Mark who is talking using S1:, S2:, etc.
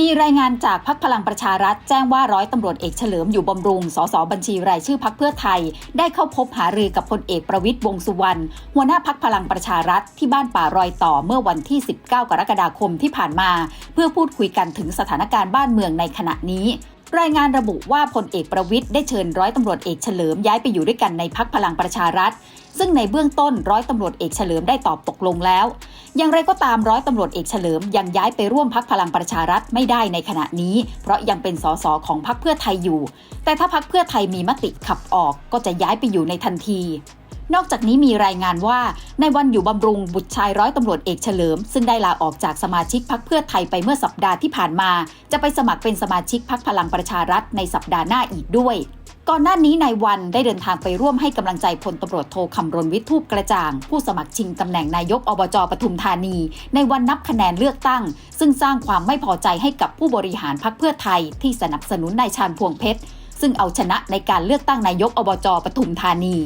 S1: มีรายงานจากพักพลังประชารัฐแจ้งว่าร้อยตำรวจเอกเฉลิมอยู่บำรุง สสบัญชีรายชื่อพักเพื่อไทย ได้เข้าพบหารือกับพลเอกประวิทย์วงสุวรรณหัวหน้าพักพลังประชารัฐที่บ้านป่ารอยต่อเมื่อวันที่ 19 กรกฎาคมที่ผ่านมา เพื่อพูดคุยกันถึงสถานการณ์บ้านเมืองในขณะนี้ รายงานระบุว่าพลเอกประวิตยได้เชิญร้อยตำรวจเอกเฉลิมย้ายไปอยู่ด้วยกันในพักพลังประชารัฐ ซึ่งในเบื้องต้นร้อยตำรวจเอกเฉลิมได้ตอบตกลงแล้ว อย่างไรก็ตามร้อยตำรวจเอกเฉลิมยังย้ายไปร่วมพักพลังประชารัฐไม่ได้ในขณะนี้ เพราะยังเป็นสสของพักเพื่อไทยอยู่ แต่ถ้าพักเพื่อไทยมีมติขับออกก็จะย้ายไปอยู่ในทันที นอกจากนี้มีรายงานว่าในวันอยู่บำรุงบุตรชายร้อยตำรวจเอกเฉลิม ซึ่งได้ลาออกจากสมาชิกพักเพื่อไทยไปเมื่อสัปดาห์ที่ผ่านมา จะไปสมัครเป็นสมาชิกพักพลังประชารัฐในสัปดาห์หน้าอีกด้วย ก่อนหน้านี้นายวันได้เดินทางไปร่วมให้กำลังใจพลตำรวจโทคำรณวิทูปกระจ่าง ผู้สมัครชิงตำแหน่งนายกอบจปทุมธานี ในวันนับคะแนนเลือกตั้ง ซึ่งสร้างความไม่พอใจให้กับผู้บริหารพักเพื่อไทย ที่สนับสนุนนายชาญพวงเพชรซึ่งเอาชนะในการเลือกตั้งนายกอบจปทุมธานี